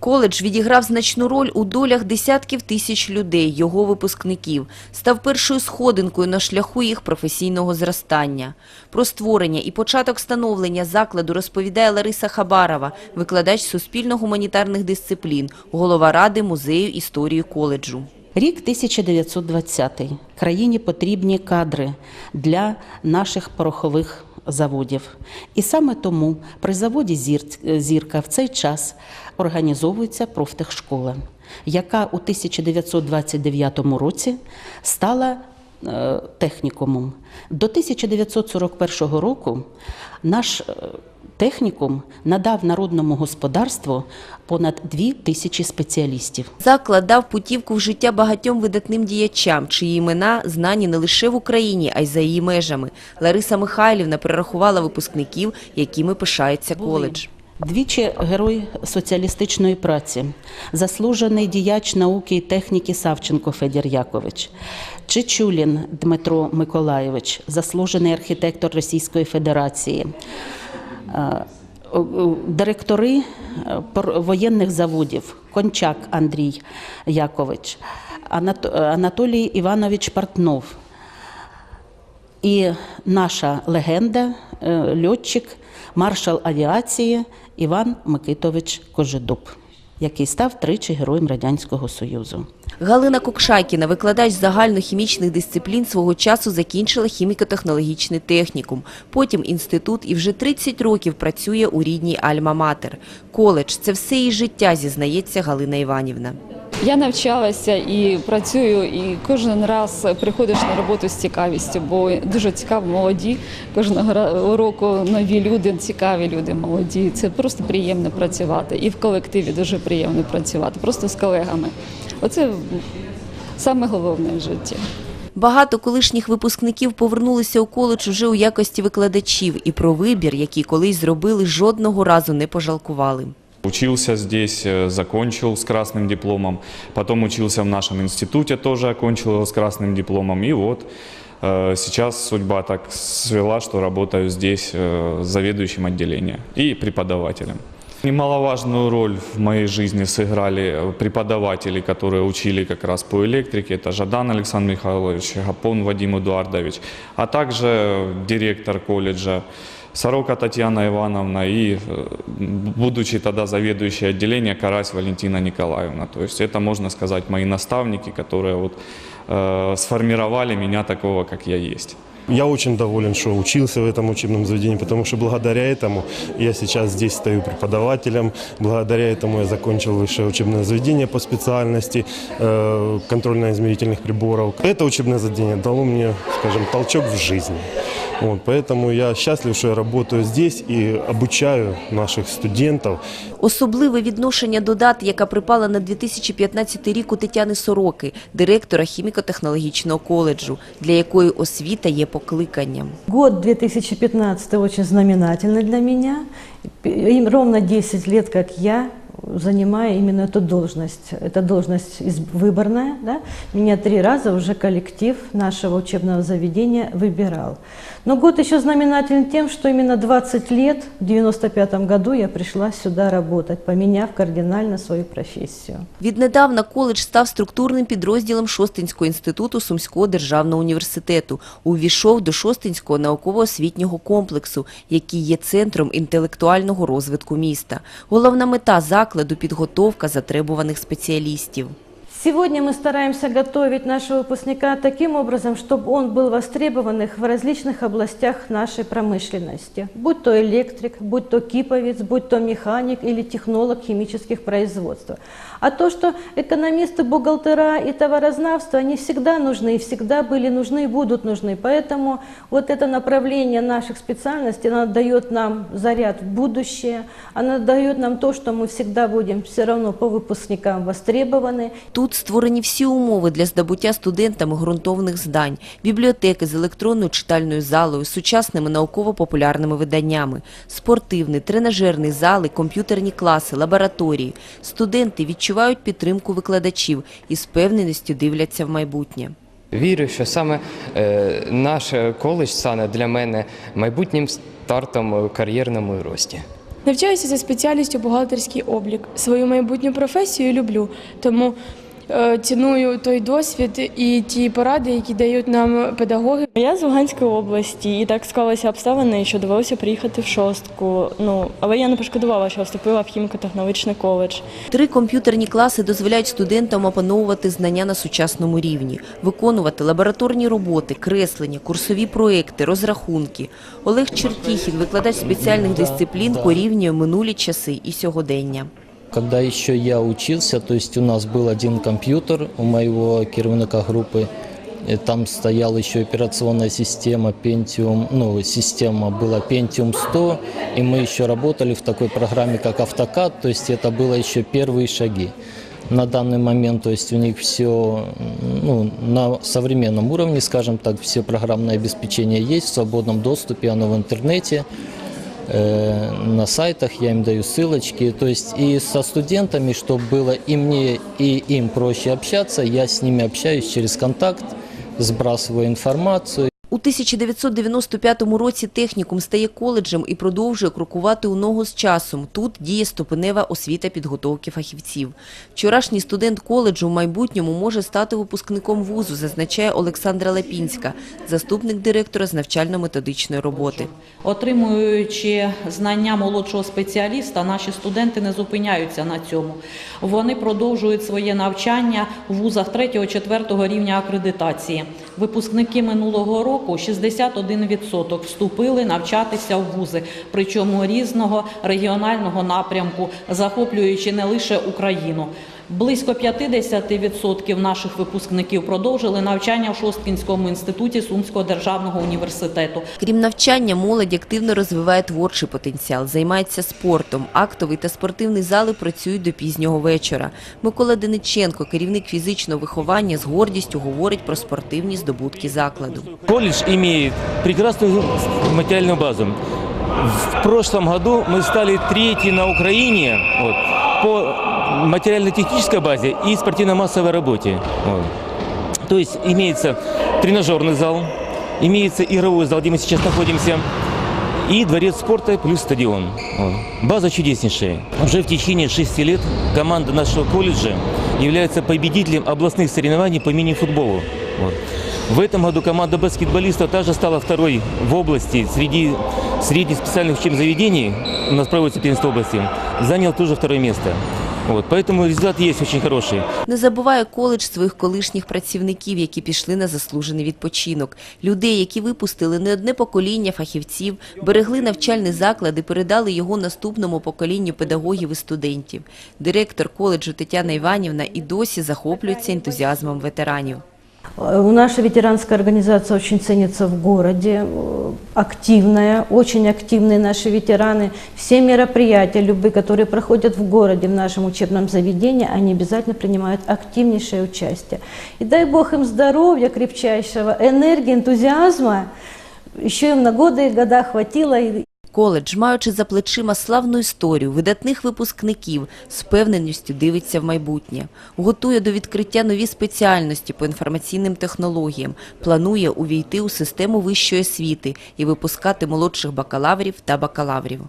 Коледж відіграв значну роль у долях десятків тисяч людей, його випускників, став першою сходинкою на шляху їх професійного зростання. Про створення і початок становлення закладу розповідає Лариса Хабарова, викладач суспільно-гуманітарних дисциплін, голова ради музею історії коледжу. Рік 1920. Країні потрібні кадри для наших порохових заводів. І саме тому при заводі «Зірка» в цей час організовується профтехшкола, яка у 1929 році стала е, технікумом. До 1941 року наш е, технікум надав народному господарству понад дві тисячі спеціалістів. Заклад дав путівку в життя багатьом видатним діячам, чиї імена знані не лише в Україні, а й за її межами. Лариса Михайлівна перерахувала випускників, якими пишається коледж. Двічі герой соціалістичної праці, заслужений діяч науки і техніки Савченко Федір Якович, Чичулін Дмитро Миколайович, заслужений архітектор Російської Федерації, е, директори е, воєнних заводів. Кончак Андрій Якович, Анатолій Іванович Портнов, і наша легенда, е, льотчик, маршал авіації Іван Микитович Кожедуб, який став тричі героєм Радянського Союзу. Галина Кокшайкіна, викладач загальнохімічних дисциплін, свого часу закінчила хіміко-технологічний технікум. Потім інститут і вже 30 років працює у рідній Альма-Матер. Коледж – це все її життя, зізнається Галина Іванівна. Я навчалася і працюю, і кожен раз приходиш на роботу з цікавістю, бо дуже цікаво молоді. Кожного року нові люди, цікаві люди, молоді. Це просто приємно працювати. І в колективі дуже приємно працювати, просто з колегами. Оце саме головне в житті. Багато колишніх випускників повернулися у коледж уже у якості викладачів і про вибір, який колись зробили, жодного разу не пожалкували. Учился здесь, э, закончил с красным дипломом. Потом учился в нашем институте, тоже окончил его с красным дипломом. И вот э, сейчас судьба так свела, что работаю здесь э, заведующим отделения и преподавателем. Немаловажную роль в моей жизни сыграли преподаватели, которые учили как раз по электрике. Это Жадан Александр Михайлович, Гапон Вадим Эдуардович, а также директор колледжа Сорока Татьяна Ивановна и, э, будучи тогда заведующей отделения, Карась Валентина Николаевна. То есть это, можно сказать, мои наставники, которые вот, э, сформировали меня такого, как я есть. Я очень доволен, что учился в этом учебном заведении, потому что благодаря этому я сейчас здесь стою преподавателем, благодаря этому я закончил высшее учебное заведение по специальности э, контрольно-измерительных приборов. Это учебное заведение дало мне, скажем, толчок в жизни. Вот, поэтому я счастлив, что я работаю здесь и обучаю наших студентов. Особливе відношення до дат, яка припала на 2015 рік у Тетяни Сороки, директора хіміко-технологічного коледжу, для якої освіта є покликанням. Год 2015 очень знаменательный для меня. Им ровно 10 лет, как я занимаю именно эту должность. Эта должность из- выборная. Да? Меня три раза уже коллектив нашего учебного заведения выбирал. Но год еще знаменателен тем, что именно 20 лет, в 95 году я пришла сюда работать, поменяв кардинально свою профессию. Віднедавна коледж став структурним підрозділом Шостинського інституту Сумського державного університету. Увійшов до Шостинського науково-освітнього комплексу, який є центром інтелектуального розвитку міста. Головна мета закладу – підготовка затребуваних спеціалістів. Сегодня мы стараемся готовить нашего выпускника таким образом, чтобы он был востребованных в различных областях нашей промышленности. Будь то электрик, будь то киповец, будь то механик или технолог химических производств. А то, что экономисты, бухгалтера и товарознавство, они всегда нужны, и всегда были нужны и будут нужны. Поэтому вот это направление наших специальностей, оно дает нам заряд в будущее, оно дает нам то, что мы всегда будем все равно по выпускникам востребованы. Тут створені всі умови для здобуття студентами ґрунтовних здань, бібліотеки з електронною читальною залою, сучасними науково-популярними виданнями, спортивний, тренажерний зали, комп'ютерні класи, лабораторії. Студенти відчувають підтримку викладачів і з впевненістю дивляться в майбутнє. Вірю, що саме е, наш коледж стане для мене майбутнім стартом у кар'єрному рості. Навчаюся за спеціальністю бухгалтерський облік. Свою майбутню професію люблю, тому ціную той досвід і ті поради, які дають нам педагоги. Я з Луганської області, і так склалися обставини, що довелося приїхати в шостку. Ну але я не пошкодувала, що вступила в хіміко-технологічний коледж. Три комп'ютерні класи дозволяють студентам опановувати знання на сучасному рівні, виконувати лабораторні роботи, креслення, курсові проекти, розрахунки. Олег Чертіхін, викладач спеціальних дисциплін, порівнює минулі часи і сьогодення. Когда еще я учился, то есть у нас был один компьютер у моего керівника группы, и там стояла еще операционная система Pentium, ну, система была Pentium 100, и мы еще работали в такой программе, как AutoCAD, то есть это было еще первые шаги. На данный момент, то есть у них все ну, на современном уровне, скажем так, все программное обеспечение есть в свободном доступе, оно в интернете э, на сайтах, я им даю ссылочки. То есть и со студентами, чтобы было и мне, и им проще общаться, я с ними общаюсь через контакт, сбрасываю информацию. У 1995 році технікум стає коледжем і продовжує крокувати у ногу з часом. Тут діє ступенева освіта підготовки фахівців. Вчорашній студент коледжу в майбутньому може стати випускником вузу, зазначає Олександра Лапінська, заступник директора з навчально-методичної роботи. Отримуючи знання молодшого спеціаліста, наші студенти не зупиняються на цьому. Вони продовжують своє навчання в вузах 3-4 рівня акредитації. Випускники минулого року 61% вступили навчатися в вузи, причому різного регіонального напрямку, захоплюючи не лише Україну. Близько 50% наших випускників продовжили навчання в Шосткінському інституті Сумського державного університету. Крім навчання, молодь активно розвиває творчий потенціал, займається спортом. Актовий та спортивний зали працюють до пізнього вечора. Микола Дениченко, керівник фізичного виховання, з гордістю говорить про спортивні здобутки закладу. Колледж имеет прекрасную материальную базу. В прошлом году мы стали третьи на Украине вот, по материально-технической базе и спортивно-массовой работе. Вот. То есть имеется тренажерный зал, имеется игровой зал, где мы сейчас находимся, и дворец спорта плюс стадион. Вот. База чудеснейшая. Уже в течение шести лет команда нашего колледжа является победителем областных соревнований по мини-футболу. Вот. В этом году команда баскетболистов также стала второй в области среди средних специальных учебных заведений, у нас проводится первенство области, занял тоже второе место. Вот. Поэтому результат є дуже хороший. Не забуває коледж своїх колишніх працівників, які пішли на заслужений відпочинок. Людей, які випустили не одне покоління фахівців, берегли навчальний заклад і передали його наступному поколінню педагогів і студентів. Директор коледжу Тетяна Іванівна і досі захоплюється ентузіазмом ветеранів. Э, Наша ветеранская организация очень ценится в городе, э, активная, очень активные наши ветераны. Все мероприятия, любые, которые проходят в городе, в нашем учебном заведении, они обязательно принимают активнейшее участие. И дай Бог им здоровья крепчайшего, энергии, энтузиазма, еще им на годы и года хватило. Коледж, маючи за плечима славну історію, видатних випускників, з впевненістю дивиться в майбутнє. Готує до відкриття нові спеціальності по інформаційним технологіям, планує увійти у систему вищої освіти і випускати молодших бакалаврів та бакалаврів.